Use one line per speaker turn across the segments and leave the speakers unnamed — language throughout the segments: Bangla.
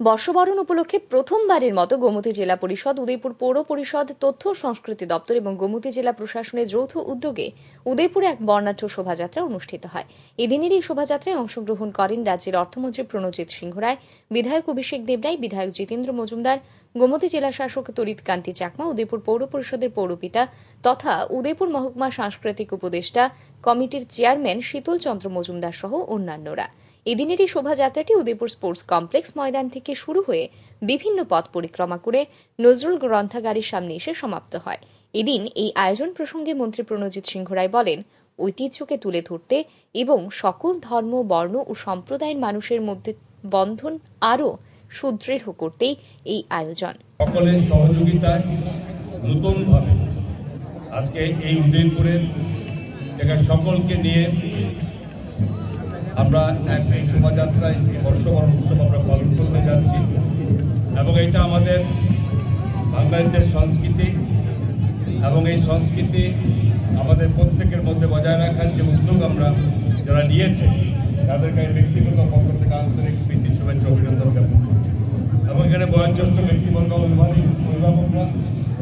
বর্ষবরণ উপলক্ষে প্রথমবারের মতো গোমতী জেলা পরিষদ, উদয়পুর পৌর পরিষদ, তথ্য সংস্কৃতি দপ্তর এবং গোমতী জেলা প্রশাসনের যৌথ উদ্যোগে উদয়পুরে এক বর্ণাঢ্য শোভাযাত্রা অনুষ্ঠিত হয়। এদিনের এই শোভাযাত্রায় অংশগ্রহণ করেন রাজ্যের অর্থমন্ত্রী প্রণজিৎ সিংহ রায়, বিধায়ক অভিষেক দেবরায় বিধায়ক জিতেন্দ্র মজুমদার, গোমতী জেলা শাসক তরিত কান্তি চাকমা, উদয়পুর পৌর পরিষদের পৌরপিতা তথা উদয়পুর মহকুমা সাংস্কৃতিক উপদেষ্টা কমিটির চেয়ারম্যান শীতল চন্দ্র মজুমদার সহ অন্যান্যরা। এদিনের এই শোভাযাত্রাটি উদয়পুর স্পোর্টস কমপ্লেক্স ময়দান থেকে শুরু হয়ে বিভিন্ন পথ পরিক্রমা করে নজরুল গ্রন্থাগারের সামনে এসে সমাপ্ত হয়। এদিন এই আয়োজন প্রসঙ্গে মন্ত্রী প্রণজিৎ সিংহ রায় বলেন, ঐতিহ্যকে তুলে ধরতে এবং সকল ধর্ম, বর্ণ ও সম্প্রদায়ের মানুষের মধ্যে বন্ধন আরও সুদৃঢ় করতেই এই আয়োজন।
সকলের সহযোগিতায় নতুনভাবে আজকে এই উদয়পুরের সকলকে নিয়ে আমরা এক এই শোভাযাত্রায় বর্ষবরণ উৎসব আমরা পালন করতে যাচ্ছি। এবং এটা আমাদের বাঙালিদের সংস্কৃতি এবং এই সংস্কৃতি আমাদের প্রত্যেকের মধ্যে বজায় রাখার যে উদ্যোগ আমরা যারা নিয়েছে, তাদেরকে আমি ব্যক্তিগত পক্ষ থেকে আন্তরিক প্রীতি, শুভেচ্ছা, অভিনন্দন জ্ঞাপন এবং এখানে বয়োজ্যেষ্ঠ ব্যক্তিবর্গ, অভিভাবক, অভিভাবকরা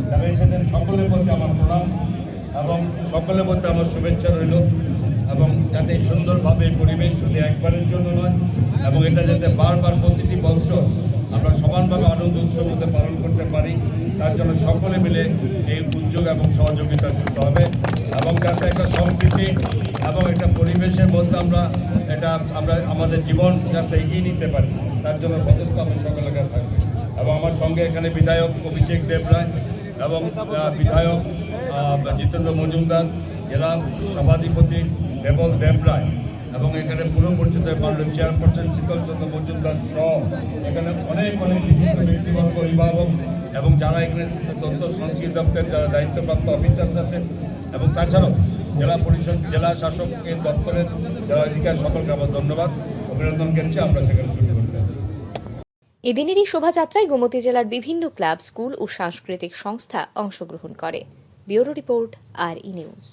যারা এসেছেন সকলের মধ্যে আমার প্রণাম এবং সকলের মধ্যে আমার শুভেচ্ছা রইল। এবং যাতে সুন্দরভাবে পরিবেশ শুধু একবারের জন্য নয়, এবং এটা যাতে বারবার প্রতিটি বছর আমরা সমানভাবে আনন্দ উৎসব মধ্যে পালন করতে পারি, তার জন্য সকলে মিলে এই উদ্যোগ এবং সহযোগিতা করতে হবে এবং যাতে একটা সম্প্রীতি এবং একটা পরিবেশের মধ্যে আমরা এটা, আমরা আমাদের জীবন যাতে এগিয়ে নিতে পারি, তার জন্য প্রচেষ্টা আমি সকলের কাছে থাকবে। এবং আমার সঙ্গে এখানে বিধায়ক অভিষেক দেব রায় এবং বিধায়ক জিতেন্দ্র মজুমদার জেলা সভাধিপতি দেবল দেবরায় এবং এখানে পুরো পরিষদের মাননীয় চেয়ারপারসন শীতল চন্দ্র মজুমদার সহ এখানে অনেক অনেক বিভিন্ন ব্যক্তিবর্গ, অভিভাবক এবং যারা এখানে তথ্য সংস্কৃতি দপ্তরের যারা দায়িত্বপ্রাপ্ত অফিসার্স আছেন এবং তাছাড়াও জেলা পরিষদ, জেলা শাসকের দপ্তরের যারা অধিকার সকলকে আমার ধন্যবাদ। অভিনন্দন করছি আমরা সেখানে ছুটি করতে
এদিনের এই শোভাযাত্রায় গোমতী জেলার বিভিন্ন ক্লাব, স্কুল ও সাংস্কৃতিক সংস্থা অংশগ্রহণ করে। ব্যুরো রিপোর্ট, আর ই নিউজ।